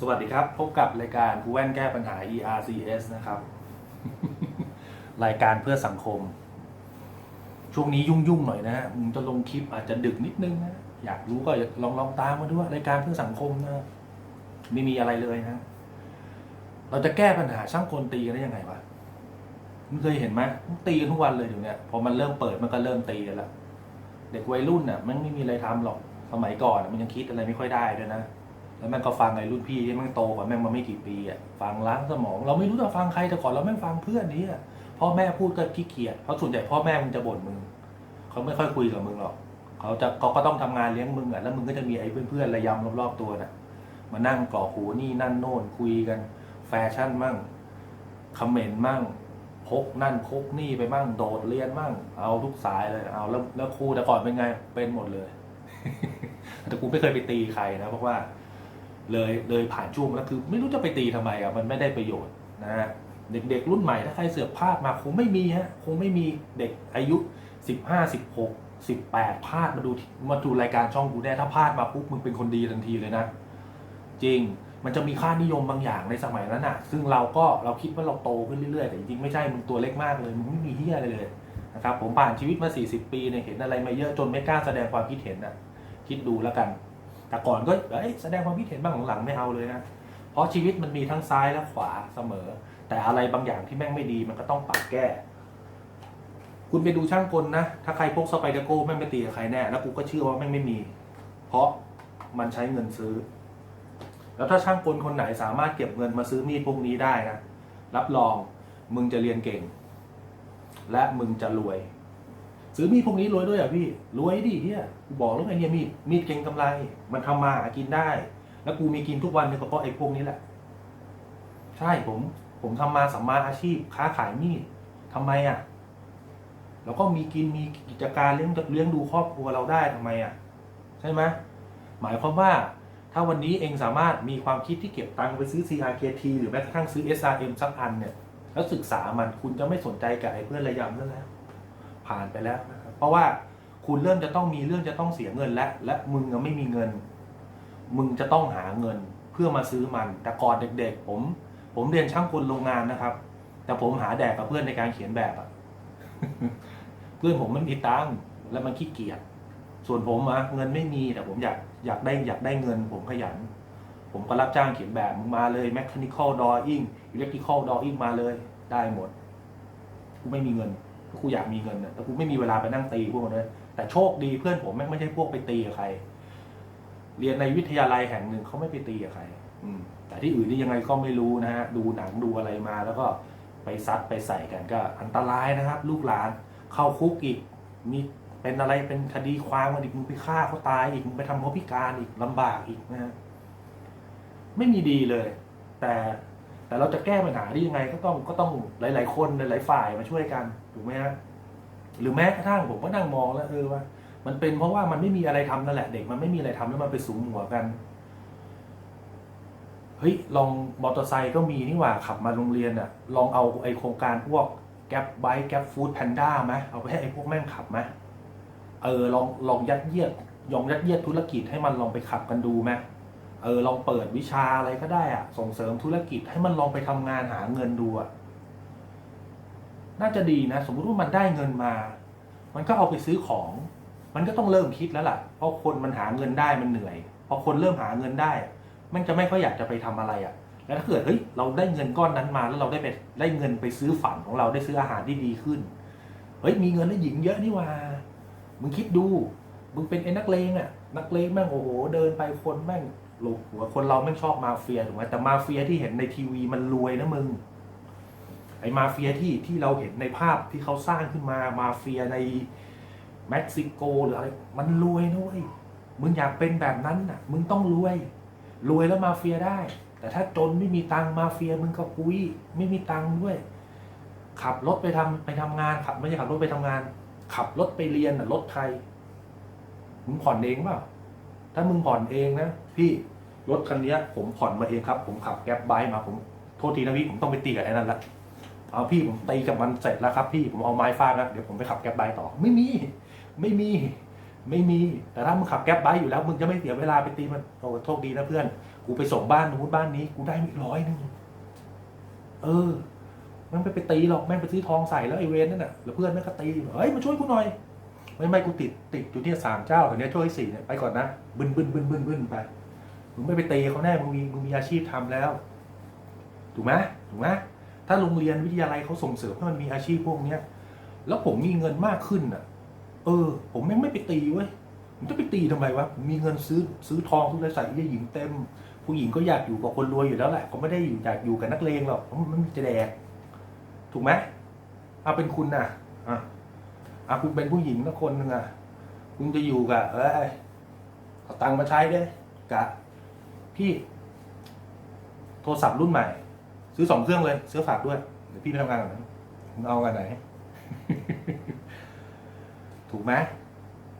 สวัสดีครับ พบกับรายการกูแว่นแก้ปัญหา ERCS นะครับ รายการเพื่อสังคม ช่วงนี้ยุ่งๆหน่อยนะฮะมึงจะลงคลิปอาจจะดึกนิดนึงนะอยากรู้ก็ลองลองตามมาด้วยรายการเพื่อสังคมนะไม่มีอะไรเลยนะ เราจะแก้ปัญหาช่างกลตีกันได้ยังไงวะมึงเคยเห็นไหมตีกันทุกวันเลยอยู่เนี่ยพอมันเริ่มเปิดมันก็เริ่มตีกันละเด็กวัยรุ่นน่ะ มันไม่มีอะไรทำหรอกสมัยก่อนมันยังคิดอะไรไม่ค่อยได้ด้วยนะ แล้วแม่งก็ฟังไอ้รุ่นพี่ที่แม่งโตกว่าแม่งมาไม่กี่ปีอะฟังล้างสมอง เราไม่รู้จะฟังใครแต่ก่อนเราแม่งฟังเพื่อนนี้อะพ่อแม่พูดก็ขี้เกียจเพราะส่วนใหญ่พ่อแม่มึงจะบ่นมึงเขาไม่ค่อยคุยกับมึงหรอกเขาจะเขาก็ต้องทำงานเลี้ยงมึงอะแล้วมึงก็จะมีไอ้เพื่อนๆระยำรอบๆตัวน่ะมานั่งกรอหูนี่นั่นโน่นคุยกัน แฟชั่นมั่งคอมเมนต์มั่งพกนั่นพกนี่ไปมั่งโดดเรียนมั่ง เอาทุกสายเลยเอาแล้วแล้วครูแต่ก่อนเป็นไงเป็นหมดเลยแต่กูไม่เคยไปตีใครนะเพราะว่า เลยเลยผ่านช่วงแล้วคือ ไม่รู้จะไปตีทำไมอะมันไม่ได้ประโยชน์นะฮะเด็กๆรุ่นใหม่ถ้าใครเสือกพลาดมาคงไม่มีฮะคงไม่มีเด็กอายุสิบห้าสิบหกสิบแปดพลาดมาดูมาดูรายการช่องกูแน่ถ้าพลาดมาปุ๊บมึงเป็นคนดีทันทีเลยนะ จริงมันจะมีค่านิยมบางอย่างในสมัยนั้นอะ ซึ่งเราก็เราคิดว่าเราโตขึ้นเรื่อยๆ แต่จริงๆไม่ใช่มึงตัวเล็กมากเลยมึงไม่มีเฮียอะไรเลยนะครับผมผ่านชีวิตมา 40 ปีเนี่ยเห็นอะไรมาเยอะจนไม่กล้าแสดงความคิดเห็นนะคิดดูแล้วกัน แต่ก่อนก็เอ้ยแสดงความคิดเห็นบ้างหลังๆไม่เอาเลยนะเพราะชีวิตมันมีทั้งซ้ายและขวาเสมอ แต่อะไรบางอย่างที่แม่งไม่ดีมันก็ต้องปรับแก้ คุณไปดูช่างกลนะ ถ้าใครพกสไปเดอร์โก้แม่งไม่ตีกับใครแน่แล้วกูก็เชื่อว่าแม่งไม่มี เพราะมันใช้เงินซื้อ แล้วถ้าช่างกลคนไหนสามารถเก็บเงินมาซื้อมีดพวกนี้ได้นะรับรองมึงจะเรียนเก่ง และมึงจะรวย ซื้อมีดพวกนี้รวยด้วยอะพี่รวยดิเฮียกูบอกแล้วไงเนี่ยมีดมีดเก่งกำไร มันทำมาหากินได้ แล้วกูมีกินทุกวันเนี่ยก็เพราะไอ้พวกนี้แหละ ใช่ผม ผมทำมาสัมมาอาชีพ ค้าขายมีดทำไมอะ แล้วก็มีกินมีกิจการเลี้ยงเลี้ยงดูครอบครัวเราได้ทำไมอะ ใช่ไหมหมายความว่าถ้าวันนี้เองสามารถมีความคิดที่เก็บตังค์ไปซื้อ CRKT หรือแม้กระทั่งซื้อ SRM สักอันเนี่ย แล้วศึกษามันคุณจะไม่สนใจกับไอ้เพื่อนระยำนั่นแล้ว ผ่านไปแล้วนะครับเพราะว่าคุณเริ่มจะต้องมีเรื่องจะต้องเสียเงินและและมึงไม่มีเงิน มึงจะต้องหาเงินเพื่อมาซื้อมัน แต่ก่อนเด็ก ๆ ผม ผมเรียนช่างกลโรงงานนะครับ แต่ผมหาแดกกับเพื่อนในการเขียนแบบอะเพื่อนผมมันมีตังค์แล้วมันขี้เกียจส่วนผมอะเงินไม่มีแต่ผมอยากอยากได้อยากได้เงิน ผมขยัน ผมก็รับจ้างเขียนแบบมึงมาเลย mechanical drawing electrical drawing มาเลย ได้หมดกูไม่มีเงิน กูอยากมีเงินนะแต่กูไม่มีเวลาไปนั่งตีพวกมันเลยแต่โชคดีเพื่อนผมแม่งไม่ใช่พวกไปตีกับใคร เรียนในวิทยาลัยแห่งหนึ่งเขาไม่ไปตีกับใคร อืม แต่ที่อื่นนี่ยังไงก็ไม่รู้นะฮะดูหนังดูอะไรมา แล้วก็ไปซัดไปใส่กันก็อันตรายนะครับ ลูกหลานเข้าคุกอีก มีเป็นอะไรเป็นคดีความกันอีกมึงไปฆ่าเขาตายอีกมึงไปทำเขาพิการอีกลำบากอีกนะฮะไม่มีดีเลย แต่ แต่เราจะแก้ปัญหาได้ยังไงก็ต้องก็ต้องหลาย ๆ คนหลาย ๆ ฝ่ายมาช่วยกันถูกไหมฮะหรือแม้กระทั่งผมก็นั่งมองแล้วเออว่า มันเป็นเพราะว่ามันไม่มีอะไรทำนั่นแหละเด็กมันไม่มีอะไรทำแล้วมันไปสูงหัวกันเฮ้ยลองมอเตอร์ไซค์ก็มีนี่หว่าขับมาโรงเรียนอะ ลองเอาไอโครงการพวกแก๊ปไบค์แก๊ปฟู้ดแพนด้าไหมเอาไปให้ไอพวกแม่งขับไหมเออลองลองยัดเยียดยองยัดเยียดธุรกิจให้มันลองไปขับกันดูไหม เออลองเปิดวิชาอะไรก็ได้อะส่งเสริมธุรกิจให้มันลองไปทำงานหาเงินดูอะน่าจะดีนะ สมมุติว่ามันได้เงินมา มันก็เอาไปซื้อของ มันก็ต้องเริ่มคิดแล้วล่ะ เพราะคนมันหาเงินได้มันเหนื่อย พอคนเริ่มหาเงินได้ มันจะไม่ค่อยอยากจะไปทำอะไรอะแล้วถ้าเกิดเฮ้ยเราได้เงินก้อนนั้นมาแล้วเราได้ไปได้เงินไปซื้อฝันของเราได้ซื้ออาหารที่ดีขึ้น เฮ้ยมีเงินแล้วหญิงเยอะนี่ว่า มึงคิดดู มึงเป็นไอ้นักเลงอะนักเลงแม่งโอ้โหเดินไปคนแม่ง ลงหัวคนเราไม่ชอบมาเฟียถูกไหมแต่มาเฟียที่เห็นในทีวีมันรวยนะมึงไอ้มาเฟียที่ที่เราเห็นในภาพที่เขาสร้างขึ้นมามาเฟียในเม็กซิโกหรืออะไรมันรวยนะเว้ยมึงอยากเป็นแบบนั้นน่ะ มึงต้องรวย รวยแล้วมาเฟียได้ แต่ถ้าจนไม่มีตังมาเฟียมึงก็กุยไม่มีตังด้วย ขับรถไปทำไปทำงานขับไม่ใช่ขับรถไปทำงาน ขับรถไปเรียนน่ะรถใครมึงผ่อนเองเปล่าถ้ามึงผ่อนเองนะพี่ รถคันนี้ผมผ่อนมาเองครับ ผมขับแก๊ปไบค์มาผมโทษทีนะพี่ผมต้องไปตีกับไอ้นั่นละเอาพี่ผมตีกับมันเสร็จแล้วครับ พี่ผมเอาไม้ฟาดแล้วเดี๋ยวผมไปขับแก๊ปไบค์ต่อไม่มี ไม่มี ไม่มีแต่ถ้ามึงขับแก๊ปไบค์อยู่แล้วมึงจะไม่เสียเวลาไปตีมันโอ้โชคดีนะเพื่อน กูไปส่งบ้านนู้นบ้านนี้ กูได้อีกร้อยหนึ่งเออมันไม่ไปตีหรอกแม่งไปซื้อทองใส่แล้วไอเวนนั่นน่ะแล้วเพื่อนแม่งก็ตีเฮ้ยมาช่วยกูหน่อยไม่ไม่กูติดติดอยู่ที่สามเจ้าตอนนี้ช่วยสี่เนี่ยไปก่อนนะบึนบึนบึนบึนบึนไป มึงไม่ไปตีเขาแน่มึงมีมึงมีอาชีพทำแล้ว ถูกไหมถูกไหมถ้าโรงเรียนวิทยาลัยเขาส่งเสริมให้มันมีอาชีพพวกเนี้ย แล้วผมมีเงินมากขึ้นอะ เออ ผมแม่ไม่ไปตีเว้ยผมจะไปตีทำไมวะมีเงินซื้อซื้อทองซื้ออะไรใส่ยี่หญิงเต็ม ผู้หญิงก็อยากอยู่กับคนรวยอยู่แล้วแหละเขาไม่ได้อยู่อยากอยู่กับนักเลงหรอกมันจะแดกถูกไหมเอาเป็นคุณน่ะอะอะคุณเป็นผู้หญิงสักคนหนึ่งอะ คุณจะอยู่กับเอ้ยเอาตังค์มาใช้ได้กะ พี่ โทรศัพท์รุ่นใหม่ ซื้อสองเครื่องเลยซื้อฝากด้วย เดี๋ยวพี่ไปทำงานก่อนนะมึงเอากันไหน ถูกไหม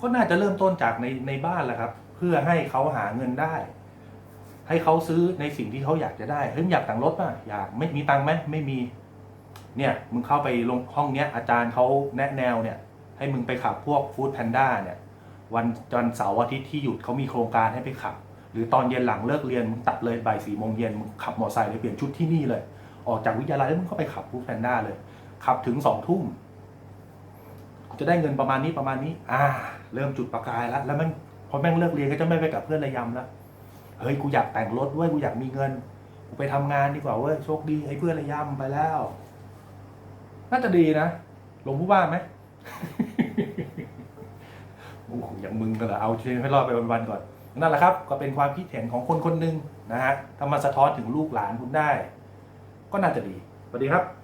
ก็น่าจะเริ่มต้นจากในในบ้านแหละครับ เพื่อให้เขาหาเงินได้ ให้เขาซื้อในสิ่งที่เขาอยากจะได้เฮ้ยมึงอยากแต่งรถป่ะอยากไม่มีตังค์ไหมไม่มี เนี่ย มึงเข้าไปลงห้องเนี้ย อาจารย์เขาแนะแนวเนี่ย ให้มึงไปขับพวกฟู้ดแพนด้าเนี่ย วันจันเสาร์อาทิตย์ที่หยุดเขามีโครงการให้ไปขับ หรือตอนเย็นหลังเลิกเรียนมึงตัดเลยบ่ายสี่โมงเย็นมึงขับมอเตอร์ไซค์เลยเปลี่ยนชุดที่นี่เลย ออกจากวิทยาลัยแล้วมึงก็ไปขับฟู้ดแพนด้าเลย ขับถึงสองทุ่มจะได้เงินประมาณนี้ประมาณนี้ อ่า เริ่มจุดประกายแล้ว แล้วมันพอแม่งเลิกเรียนก็จะไม่ไปกับเพื่อนระยำแล้วเฮ้ยกูอยากแต่งรถเว้ยกูอยากมีเงินกูไปทำงานดีกว่าเว้ยโชคดีไอ้เพื่อนระยำไปแล้ว น่าจะดีนะลงผู้ว่าไหมโอ้โหอย่างมึงก็เหรอเอาชีวิตให้รอดไปวันๆก่อน นั่นแหละครับก็เป็นความคิดเห็นของคนคนหนึ่งนะฮะถ้ามาสะท้อนถึงลูกหลานคุณได้ ก็น่าจะดีสวัสดีครับ